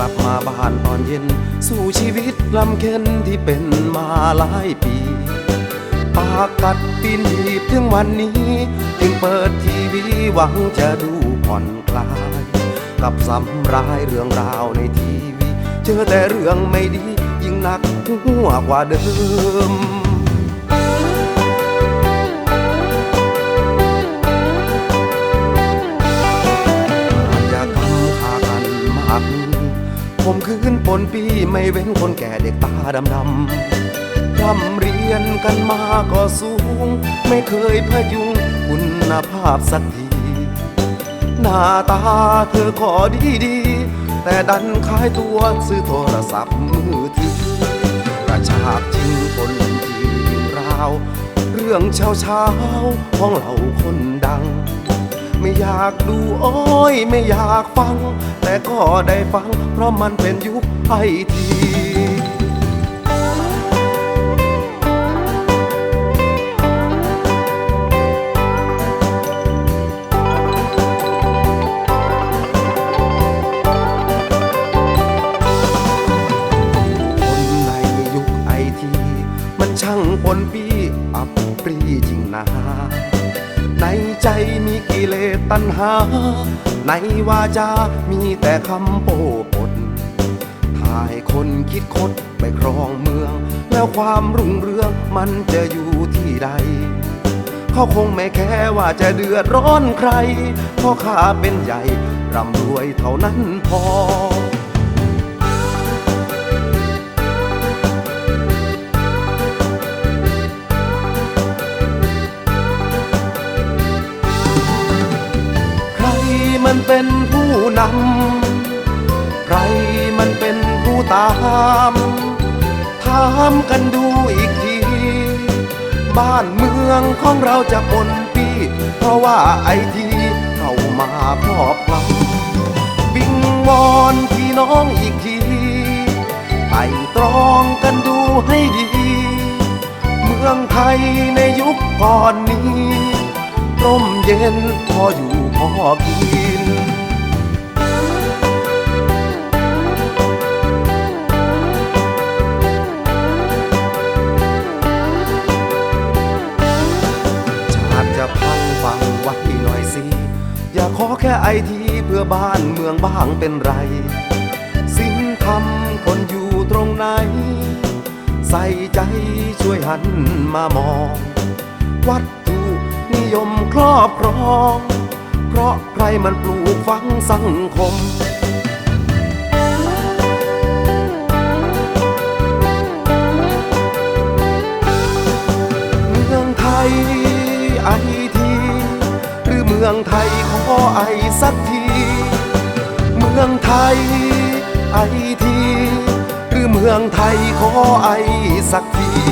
ลับมาบ้านตอนเย็น สู้ชีวิตลำเค็นที่เป็นมาหลายปี ปากกัดปีนหีบถึงวันนี้จึงเปิดทีวีหวังจะดูผ่อนคลาย กับสำร้ายเรื่องราวในทีวี เจอแต่เรื่องไม่ดียิ่งหนักหัวกว่าเดิม คนปีไม่เว้นคนแก่เด็กตาดำดำร่ำเรียนกันมาก็สูง ไม่เคยพยุงคุณภาพสักที หน้าตาเธอขอดีดี แต่ดันขายตัวซื้อโทรศัพท์มือถือกระชากจริงคนที่ราว เรื่องเช้าเช้าของเราคนดัง อยากดูอ้อยไม่อยากฟัง แต่ก็ได้ฟัง เพราะมันเป็นยุคไอทีคนในยุคไอทีมันช่างปนปีอับปรีจริงนะ ในใจมีกิเลสตัณหา ในวาจา มีแต่คำโป้ปดถ่ายคนคิดคดไปครองเมือง แล้วความรุ่งเรืองมันจะอยู่ที่ใด เขาคงไม่แค่ว่าจะเดือดร้อนใคร เพราะข้าเป็นใหญ่ร่ำรวยเท่านั้นพอ มันเป็นผู้นำ ใครมันเป็นผู้ตามถามกันดูอีกที บ้านเมืองของเราจะปนปี เพราะว่าไอทีเข้ามาครอบงำวิงวอนพี่น้องอีกทีไต่ตรองกันดูให้ดี เมืองไทยในยุคก่อนนี้ร่มเย็นพออยู่พอกิน ค่ไอทีเพื่อบ้านเมืองบ้างเป็นไร สิ้นทำคนอยู่ตรงไหน ใส่ใจช่วยหันมามอง วัตถุนิยมครอบครอง เพราะใครมันปลูกฝังสังคมเมืองไทยไอทีหรือเมืองไทย ไอสักที เมืองไทยไอที หรือเมืองไทยขอไอสักที